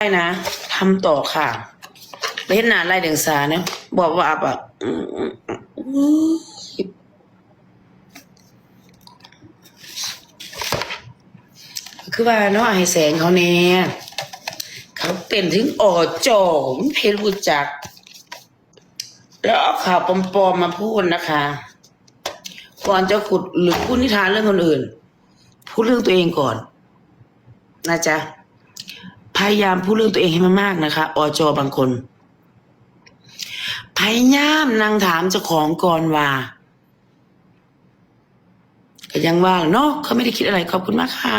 ได้นะทำต่อค่ะไปเห็นน้าไล่เดียงสาเนี่ยบอกว่าแบบอืมอืมอืมคือว่าเนาะให้แสงเขาเนี่ยเขาเป็นถึงอจอมเพรู้จัก แล้วเอาข่าวปลอมๆมาพูดนะคะก่อนจะขุดหรือพูดนิทานเรื่องคนอื่น พูดเรื่องตัวเองก่อน นะจ๊ะ พยายามพูดเรื่องตัวเองให้มากๆนะคะอจอบางคนพยายามนางถามเจ้าของก่อนว่าก็ยังว่าเนาะเขาไม่ได้คิดอะไรขอบคุณมากค่ะ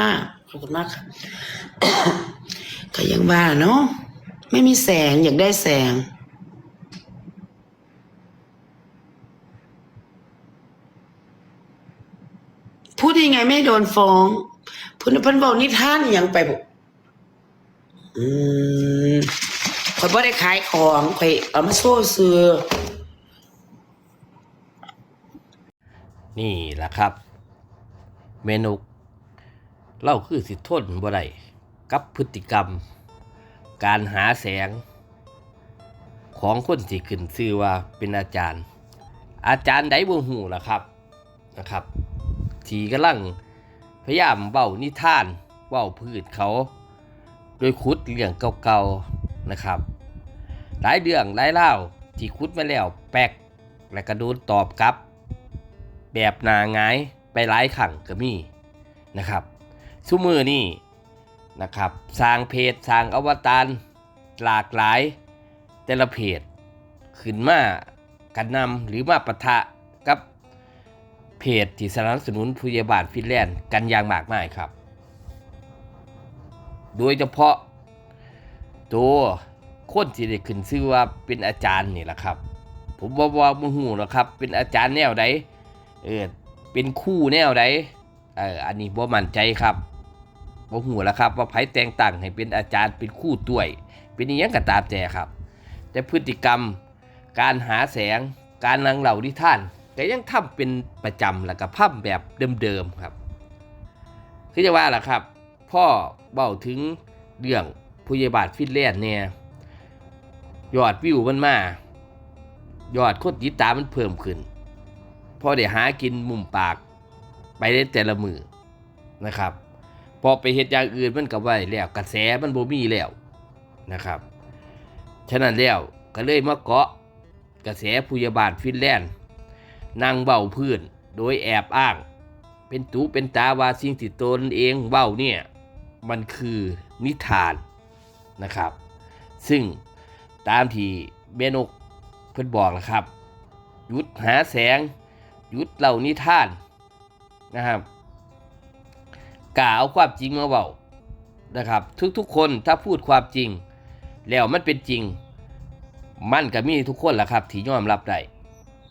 ขอบคุณมากค่ะก็ยังว่าเนาะไม่มีแสงอยากได้แสงพูดยังไงไม่โดนฟ้องพูดเพิ่นบอกนิท่านย่างไปบอก อืมข่อยบ่ได้ขายของข่อยเอามาโซ่ซื้อนี่แหละครับ เมนูเล่าคือสิทนบ่ได้กับพฤติกรรม การหาแสง ของคนที่ขึ้นชื่อว่าเป็นอาจารย์ อาจารย์ใดบ่ฮู้ล่ะครับนะครับ ที่กำลังพยายามเว้านิทานเว้าพืชเขา โดยขุดเรื่องเก่าๆนะครับ หลายเรื่องหลายเล่าที่ขุดมาแล้วแปลกและกระโดนตอบกลับ แบบนาหงายไปหลายขังก็มีนะครับซุมือนี่นะครับสร้างเพจสร้างอวตารหลากหลาย แต่ละเพจขึ้นมากันนำหรือมาปะทะกับเพจที่สนับสนุนผู้ใหญ่บ้านฟินแลนด์กันอย่างมากมายครับ โดยเฉพาะ ตัวคนที่ได้ขึ้นชื่อว่าเป็นอาจารย์นี่แหละครับ ผมบอกว่าบ่ฮู้หรอกครับ เป็นอาจารย์แนวใดเออเป็นคู่แนวใดเอออันนี้บ่มั่นใจครับบ่ฮู้แล้วครับ ว่าไผแต่งตั้งให้เป็นอาจารย์เป็นคู่ตัวย เป็นอีหยังก็ตามแต่ครับ แต่พฤติกรรมการหาแสงการนังเหล่านิท่านก็ยังทำเป็นประจำแล้วก็พั่มแบบเดิมๆครับคือจะว่าล่ะครับ พ่อเบ้าถึงเรื่องผู้ใหญ่บานฟินแลนด์เนี่ยยอดวิวมันมายอดคนติตามันเพิ่มขึ้นพอได้หากินมุมปากไปได้แต่ละมือนะครับ พอไปเฮ็ดอย่างอื่นมันก็ไว้แล้วกระแสมันบ่มีแล้วนะครับ ฉะนั้นแล้วก็เลยมาเกาะกระแสผู้ใหญ่บ้านฟินแลนด์นั่งเบ้าพื้นโดยแอบอ้าง เป็นตูเป็นตาว่าสิ่งที่ตนเองเบ้าเนี่ย มันคือนิทานนะครับ ซึ่งตามที่เบนุกเพิ่นบอกนะครับ หยุดหาแสง หยุดเล่านิทานนะครับกล่าวเอาความจริงมาเบานะครับ ทุกๆคนถ้าพูดความจริง แล้วมันเป็นจริง มันก็มีทุกคนแหละครับ ที่ยอมรับได้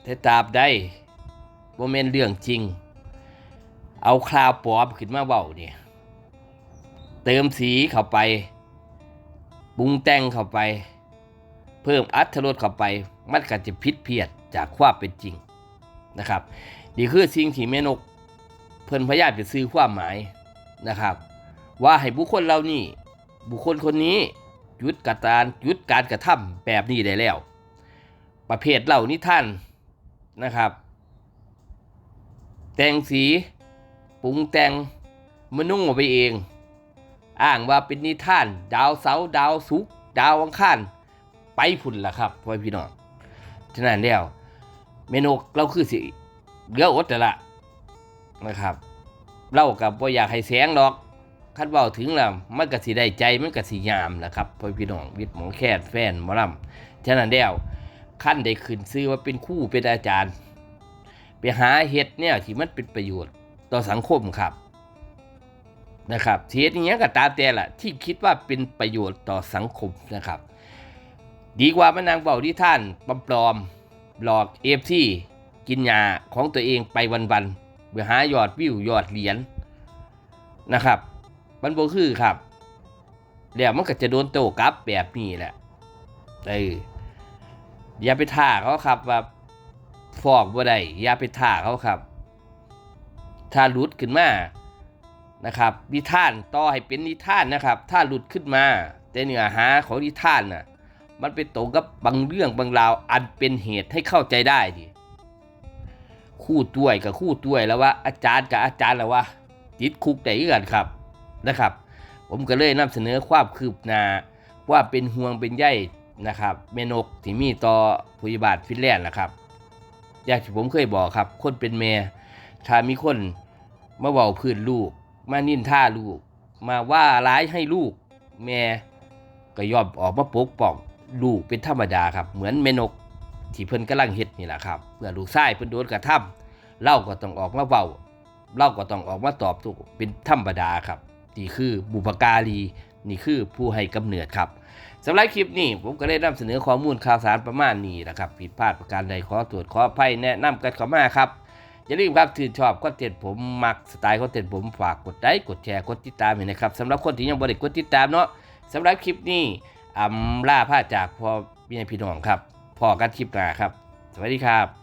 แต่ตราบใดบ่แม่นเรื่องจริง เอาคราวปลอมขึ้นมาเบาเนี่ย เติมสีเข้าไปปรุงแต่งเข้าไป เพิ่มอัตรสเข้าไป มันก็จะผิดเพียนจากความเป็นจริงนะครับนี่คือสิ่งที่แม่นกเพิ่นพยายามจะซื้อความหมายนะครับ ว่าให้บุคคลเหล่านี้บุคคลคนนี้หยุดกการหยุดการกระทำแบบนี้ได้แล้ว ประเภทเหล่านิท่านนะครับ แต่งสีปรุงแต่งมนุ่งออกไปเอง อ้างว่าเป็นนิทาน ดาวเสาดาวศุกดาวอังคารไปพุ่นล่ะครับพ่อพี่น้องฉะนั้นแล้วเมนูเราคือสิเหลืออดแต่ละนะครับเรากับว่าอยากให้แสงดอกคัดเบาถึงแล้วมันก็สิได้ใจมันก็สิยามนะครับพ่อพี่น้องวิทย์หมองแค่แฟนมอลำฉะนั้นแล้วขั้นได้ขึ้นซื้อว่าเป็นคู่เป็นอาจารย์ ไปหาเฮ็ดเนี่ยที่มันเป็นประโยชน์ต่อสังคมครับ นะครับเทียนี้ยก็ตามแต่ละที่คิดว่าเป็นประโยชน์ต่อสังคมนะครับ ดีกว่ามานั่งเบาที่ท่านปลอมๆหลอกเอฟซีกินยาของตัวเองไปวันๆเพื่อหายอดวิวยอดเหรียญนะครับมันบคือครับเดี๋ยวมันก็จะโดนโตกลับแบบนี้แหละเอออย่าไปท่าเขาครับว่าฟอกบ่ได้อย่าไปท่าเขาครับ ถ้าหลุดขึ้นมา นะครับนิทานต่อให้เป็นนิทานนะครับ ถ้าหลุดขึ้นมา แต่เนื้อหาของนิทานน่ะมันไปตรงกับบางเรื่องบางราวอันเป็นเหตุให้เข้าใจได้ดิคู่ต้วยกับคู่ต้วยแล้วว่าอาจารย์กับอาจารย์แล้วว่าติดคุกได้เอื้อนครับนะครับ ผมก็เลยนำเสนอความคืบหน้าว่าเป็นห่วงเป็นใยนะครับเมนกที่มีต่อผู้ยบาลฟินแลนด์นะครับ อย่างที่ผมเคยบอกครับ คนเป็นแม่ถ้ามีคนมาเว้าพื้นลูก มานินท่าลูก มาว่าร้ายให้ลูก แม่ก็ยอมออกมาปกป้องลูกเป็นธรรมดาครับ เหมือนแม่นกที่เพิ่นกำลังเฮ็ดนี่แหละครับเพื่อลูกชายเพิ่นโดนกระทำเล่าก็ต้องออกมาเว้าเล่าก็ต้องออกมาตอบทุกเป็นธรรมดาครับนี่คือบุพการีนี่คือผู้ให้กำเนิดครับสำหรับคลิปนี้ผมก็ได้นำเสนอข้อมูลข่าวสารประมาณนี้นะครับผิดพลาดประการใดขอตรวจขออภัยแนะนำกันเข้ามาครับ อย่าลืมครับถือชอบคอนเทนต์ผมมักสไตล์คอนเทนต์ผมฝากกดไลค์กดแชร์กดติดตามเห้นะครับสำหรับคนที่ยังบ่ได้กดติดตามเนาะสำหรับคลิปนี้อำลาผ้าจากพ่อพี่พี่น้องครับพอกันคลิปหน้าครับ สวัสดีครับ